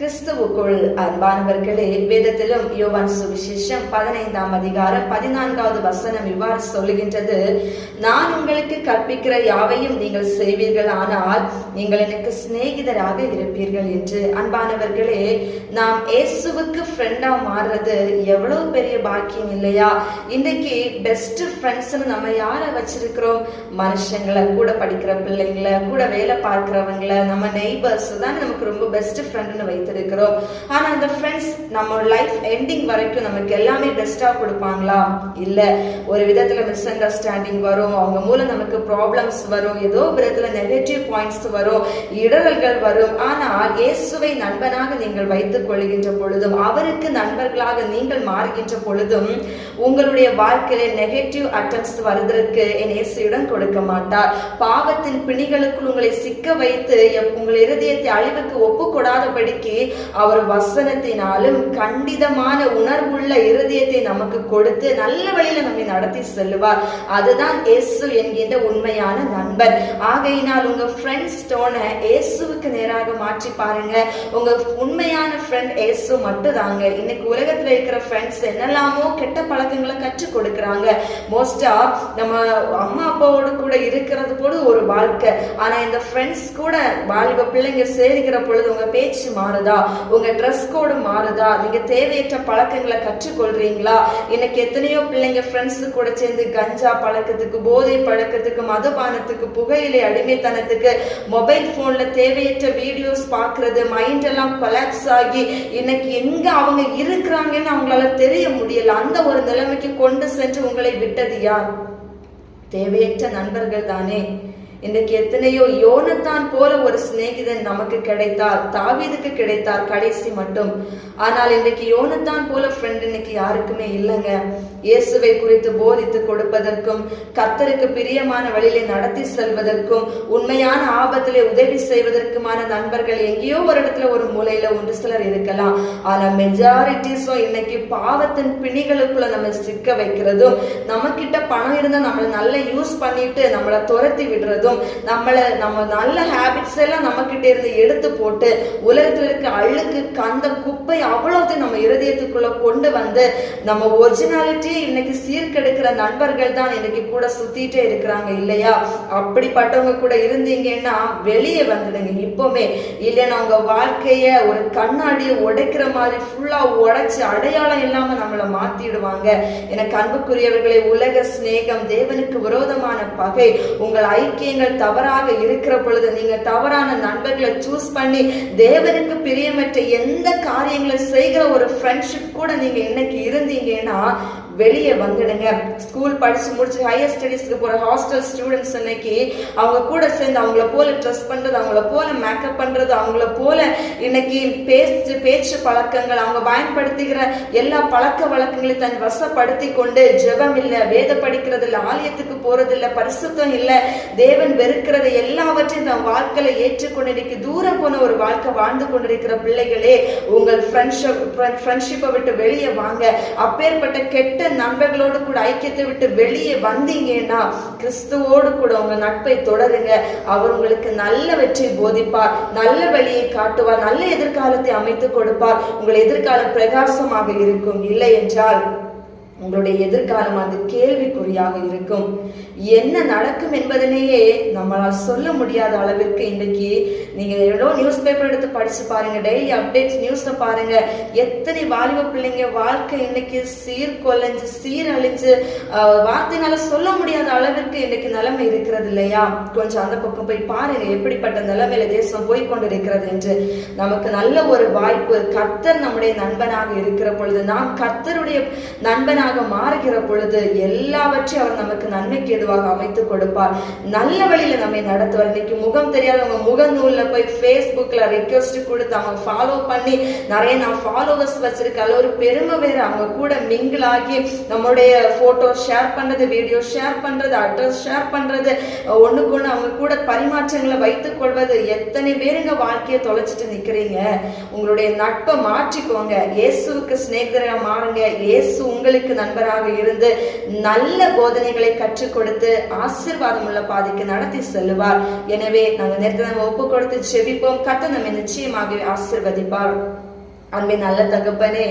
கிறிஸ்துவுக்குள் அன்பானவர்களே வேதத்திலும் யோவான் சுவிசேஷம் பதினைந்தாம் அதிகாரம் பதினான்காவது வசனம் இவ்வாறு சொல்லுகின்றது. நான் உங்களுக்கு கற்பிக்கிற யாவையும் நீங்கள் செய்வீர்கள் ஆனால் நீங்கள் எனக்கு சிநேகிதராக இருப்பீர்கள் என்று. அன்பானவர்களே நாம் இயேசுவுக்கு ஃப்ரெண்டா மாறுறது எவ்வளவு பெரிய பாக்கியம் இல்லையா? இன்னைக்கு பெஸ்ட் ஃப்ரெண்ட்ஸ்னு நம்ம யாரை வச்சிருக்கிறோம்? மனுஷங்களை கூட படிக்கிற பிள்ளைங்களை கூட வேலை பார்க்கிறவங்கள நம்ம நெய்பர்ஸ் தான் நமக்கு ரொம்ப பெஸ்ட் ஃப்ரெண்ட்னு கொடுத்துருக்கிறோம். ஆனால் அந்த ஃப்ரெண்ட்ஸ் நம்ம லைஃப் எண்டிங் வரைக்கும் நமக்கு எல்லாமே பெஸ்ட்டாக கொடுப்பாங்களா? இல்லை ஒரு விதத்தில் மிஸ் அண்டர்ஸ்டாண்டிங் வரும் அவங்க மூலம் நமக்கு ப்ராப்ளம்ஸ் வரும் ஏதோ விதத்தில் நெகட்டிவ் பாயிண்ட்ஸ் வரும் இடரல்கள் வரும். ஆனால் இயேசுவை நண்பனாக நீங்கள் வைத்துக் கொள்கின்ற பொழுதும் அவருக்கு நண்பர்களாக நீங்கள் மாறுகின்ற பொழுதும் உங்களுடைய வாழ்க்கையில நெகட்டிவ் அட்டம்ஸ் வருவதற்கு என் இயேசுடன் கொடுக்க மாட்டார். பாவத்தின் பிணிகளுக்குள் உங்களை சிக்க வைத்து எப்- உங்கள் இருதயத்தை அழிவுக்கு ஒப்புக்கூடாதபடிக்கு அவர் வசனத்தினாலும் கண்டிதமான உணர்வுள்ள இருதயத்தை நமக்கு கொடுத்து நல்ல வழியில நம்மை நடத்தி செல்லுவார். அதுதான் இயேசு என்கின்ற உண்மையான நண்பர் ஆகையினால் உங்க ஃப்ரெண்ட்ஸ் டோனை இயேசுவுக்கு நேராக மாற்றி பாருங்க. உங்க உண்மையான ஃப்ரெண்ட் இயேசு மட்டும்தாங்க. இன்னைக்கு உலகத்துல இருக்கிற ஃப்ரெண்ட்ஸ் என்னெல்லாமோ கெட்ட பழக்கங்களை கற்றுக் கொடுக்குறாங்க. மோஸ்டா நம்ம அம்மா அப்பாவோட கூட இருக்கிறது போது ஒரு வாழ்க்கை. ஆனா இந்த ஃப்ரெண்ட்ஸ் கூட வாலிப பிள்ளைங்க சேருகிற பொழுது உங்க பேச்சு மாறும் உங்க ட்ரெஸ் கோடு மாறுதா? நீங்க தேவையற்ற பழக்கங்களை கற்றுக்கொள்றீங்களா? இன்னைக்கு எத்தனையோ பிள்ளைங்க ஃப்ரெண்ட்ஸ் கூட சேர்ந்து கஞ்சா பழக்கத்துக்கு போதை பழக்கத்துக்கு மதுபானத்துக்கு புகையிலை அடிமைத்தனத்துக்கு மொபைல் போன்ல தேவையற்ற வீடியோஸ் பார்க்குறது மைண்ட் எல்லாம் கொலாப்ஸ் ஆகி இன்னைக்கு எங்க அவங்க இருக்கிறாங்கன்னு அவங்களால தெரிய முடியல. அந்த ஒரு நிலைமைக்கு கொண்டு சென்று உங்களை விட்டது யார்? தேவையற்ற நண்பர்கள் தானே. இன்றைக்கு எத்தனையோ யோனத்தான் போல ஒரு சிநேகிதன் நமக்கு கிடைத்தார் தாவீதுக்கு கிடைத்தார் கடைசி மட்டும். ஆனால் இன்றைக்கு யோனத்தான் போல ஃப்ரெண்ட் இன்னைக்கு யாருக்குமே இல்லைங்க. இயேசுவை குறித்து போதித்து கொடுப்பதற்கும் கத்தருக்கு பிரியமான வழியிலே நடத்தி செல்வதற்கும் உண்மையான ஆபத்திலே உதவி செய்வதற்குமான நண்பர்கள் எங்கேயோ ஒரு இடத்துல ஒரு மூலையில ஒன்று சிலர் இருக்கலாம். ஆனா மெஜாரிட்டிஸும் இன்னைக்கு பாவத்தின் பிணிகளுக்குள்ள நம்ம சிக்க வைக்கிறதும் நம்ம கிட்ட பணம் இருந்தா நம்மளை நல்லா யூஸ் பண்ணிட்டு நம்மளை துரத்தி விடுறதும் நம்மளை நம்ம நல்ல ஹேபிட்ஸ் எல்லாம் நம்ம கிட்ட இருந்து எடுத்து போட்டு உலகத்துல இருக்க அழுக்கு கந்த குப்பை அவ்வளோத்தையும் நம்ம இருதயத்துக்குள்ள கொண்டு வந்து நம்ம ஒரிஜினாலிட்டியை இன்னைக்கு சீர்கெடுக்கிற நண்பர்கள் தான் இன்னைக்கு கூட சுத்திட்டே இருக்கிறாங்க இல்லையா? அப்படிப்பட்டவங்க கூட இருந்தீங்கன்னா வெளியே வந்துடுங்க இப்பவுமே. இல்லைன்னா உங்க வாழ்க்கைய ஒரு கண்ணாடியை உடைக்கிற மாதிரி ஃபுல்லா உடைச்சு அடையாளம் இல்லாம நம்மளை மாத்திடுவாங்க. எனக்கு அன்புக்குரியவர்களே உலக சிநேகம் தேவனுக்கு விரோதமான பகை. உங்கள் ஐக்கியங்கள் தவறாக இருக்கிற பொழுது நீங்க தவறான நண்பர்களை சூஸ் பண்ணி தேவனுக்கு பிரியமற்ற எந்த காரியங்களை செய்கிற ஒரு ஃப்ரெண்ட்ஷிப் கூட நீங்க இன்னைக்கு இருந்தீங்கன்னா வெளியே வந்துடுங்க. ஸ்கூல் படிச்சு முடிச்சு ஹையர் ஸ்டடீஸ்க்கு போற ஹாஸ்டல் ஸ்டூடெண்ட்ஸ் இன்னைக்கு அவங்க கூட சேர்ந்து அவங்கள போல ட்ரெஸ் பண்றது அவங்கள போல மேக்கப் பண்றது அவங்கள போல இன்னைக்கு பேச்சு பேச்சு பழக்கங்கள் அவங்க பயன்படுத்துகிற எல்லா பழக்க வழக்கங்களையும் தன் வசப்படுத்தி கொண்டு ஜெபம் இல்ல வேத படிக்கிறது இல்ல ஆலயத்துக்கு போறது இல்ல பரிசுத்தம் இல்ல தேவன் வெறுக்கிறது எல்லாவற்றையும் தன் வாழ்க்கையில ஏற்றுக்கொண்டு இன்னைக்கு தூரம் போன ஒரு வாழ்க்கை வாழ்ந்து கொண்டிருக்கிற பிள்ளைகளே உங்கள் ஃப்ரெண்ட்ஷிப் ஃப்ரெண்ட்ஷிப்பை விட்டு வெளியே வாங்க. அப்பேற்பட்ட கெட்ட நண்பர்களோடு கூட ஐக்கியத்தை விட்டு வெளியே வந்தீங்கன்னா கிறிஸ்துவோடு கூட உங்க நட்பை தொடருங்க. அவர் உங்களுக்கு நல்ல வெற்றி போதிப்பார் நல்ல வழியை காட்டுவார் நல்ல எதிர்காலத்தை அமைத்து கொடுப்பார். உங்கள் எதிர்காலம் பிரகாசமாக இருக்கும். இல்லை என்றால் உங்களுடைய எதிர்காலம் அது கேள்விக்குறியாக இருக்கும். என்ன நடக்கும் என்பதனையே நம்மளால் சொல்ல முடியாத அளவிற்கு இன்னைக்கு நீங்க எவ்வளோ நியூஸ் பேப்பர் எடுத்து படிச்சு பாருங்க டெய்லி அப்டேட்ஸ் நியூஸ்ல பாருங்க. எத்தனை வாலிப பிள்ளைங்க வாழ்க்கை இன்னைக்கு சீர்கொலைஞ்சு சீரழிஞ்சு வார்த்தைனால வார்த்தையினால சொல்ல முடியாத அளவிற்கு இன்னைக்கு நிலைமை இருக்கிறது இல்லையா? கொஞ்சம் அந்த பக்கம் போய் பாருங்க எப்படிப்பட்ட நிலைமையில தேசம் போய் கொண்டிருக்கிறது என்று. நமக்கு நல்ல ஒரு வாய்ப்பு கர்த்தர் நம்முடைய நண்பனாக இருக்கிற பொழுது நாம் கர்த்தருடைய நண்பனாக மாறுகிற பொழுது எல்லாவற்றையும் அவர் நமக்கு நன்மைக்கு எதுவாக அமைத்து கொடுப்பார். நல்ல வழியில நம்மை நடத்துவார். இன்னைக்கு முகம் தெரியாதவங்க முகநூல்ல போய் ஃபேஸ்புக்ல ரெக்வஸ்ட் கொடுத்து அவங்க ஃபாலோ பண்ணி நிறைய நான் ஃபாலோவர்ஸ் வச்சிருக்கேன். அதில் ஒரு பெருமை வேற. அவங்க கூட மிங்கிள் ஆகி நம்மளுடைய போட்டோ ஷேர் பண்றது வீடியோ ஷேர் பண்றது அட்ரஸ் ஷேர் பண்றது ஒண்ணுக்கு ஒண்ணு அவங்க கூட பரிமாற்றங்களை வைத்துக் கொள்வது. எத்தனை பேருங்க வாழ்க்கையை தொலைச்சிட்டு நிக்கிறீங்க? உங்களுடைய நட்பை மாற்றிக்கோங்க. இயேசுவுக்கு சிநேகிதரா மாறுங்க. இயேசு உங்களுக்கு நண்பராக இருந்து நல்ல போதனைகளை கற்றுக் கொடுத்து ஆசீர்வாதம் உள்ள பாதைக்கு நடத்தி செல்லுவார். எனவே நாங்கள் நேரத்தை நம்ம ஒப்பு கொடுத்து செவிப்போம் கத்த நம்மை நிச்சயமாகவே ஆசிர்வதிப்பார். அன்பின் நல்ல தகப்பனே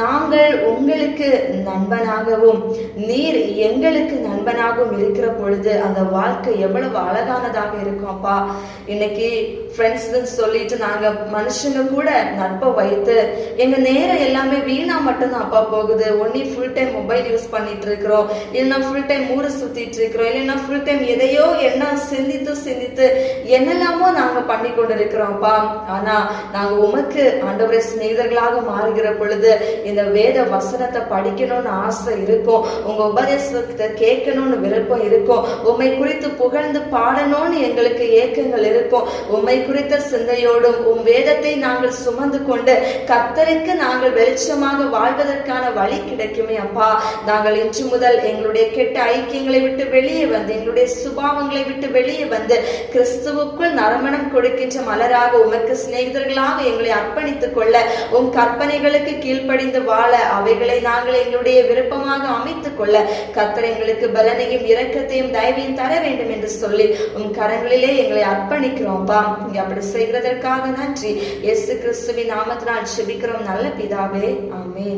நாங்கள் உங்களுக்கு நண்பனாகவும் நீர் எங்களுக்கு நண்பனாகவும் இருக்கிற பொழுது அந்த வாழ்க்கை எவ்வளவு அழகானதாக இருக்கும் அப்பா. இன்னைக்கு ஃப்ரெண்ட்ஸ் சொல்லிட்டு நாங்க மனுஷங்க கூட நட்பை வைத்து எங்க நேரம் எல்லாமே வீணா மட்டும்தான் அப்பா போகுது. ஒன்னி ஃபுல் டைம் மொபைல் யூஸ் பண்ணிட்டு இருக்கிறோம். இல்லைன்னா ஃபுல் டைம் ஊரை சுத்திட்டு இருக்கிறோம். இல்லைன்னா ஃபுல் டைம் எதையோ என்ன சிந்தித்து சிந்தித்து என்னெல்லாமோ நாங்க பண்ணி கொண்டு இருக்கிறோம்ப்பா ஆனா நாங்க உமக்கு ஆண்டவரை சிநேகிதர்களாக மாறுகிற பொழுது இந்த வேத வசனத்தை படிக்கணும்னு ஆசை இருக்கும். உங்க உபதேசத்தை கேட்கணும்னு விருப்பம் இருக்கும். உண்மை குறித்து புகழ்ந்து பாடணும்னு எங்களுக்கு ஏக்கங்கள் இருக்கும். உண்மை குறித்த சிந்தையோடும் உம் வேதத்தை நாங்கள் சுமந்து கொண்டு கத்தருக்கு நாங்கள் வெளிச்சமாக வாழ்வதற்கான வழி கிடைக்குமே அப்பா. நாங்கள் இன்று முதல் எங்களுடைய கெட்ட ஐக்கியங்களை விட்டு வெளியே வந்து எங்களுடைய சுபாவங்களை விட்டு வெளியே வந்து கிறிஸ்துவுக்குள் நறுமணம் கொடுக்கின்ற மலராக உமக்கு சிநேகிதர்களாக எங்களை அர்ப்பணித்துக் கொள்ள உன் கற்பனைகளுக்கு கீழ்ப்படி கீழ்ப்படிந்து வாழ அவைகளை நாங்கள் எங்களுடைய விருப்பமாக அமைத்துக் கொள்ள கத்தர் எங்களுக்கு பலனையும் இரக்கத்தையும் தயவையும் தர வேண்டும் என்று சொல்லி உம் கரங்களிலே எங்களை அர்ப்பணிக்கிறோம்ப்பா இங்க அப்படி செய்கிறதற்காக நன்றி. எஸ் கிறிஸ்துவின் நாமத்தினால் செபிக்கிறோம். நல்ல பிதாவே. ஆமே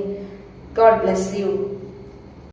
காட் பிளஸ் யூ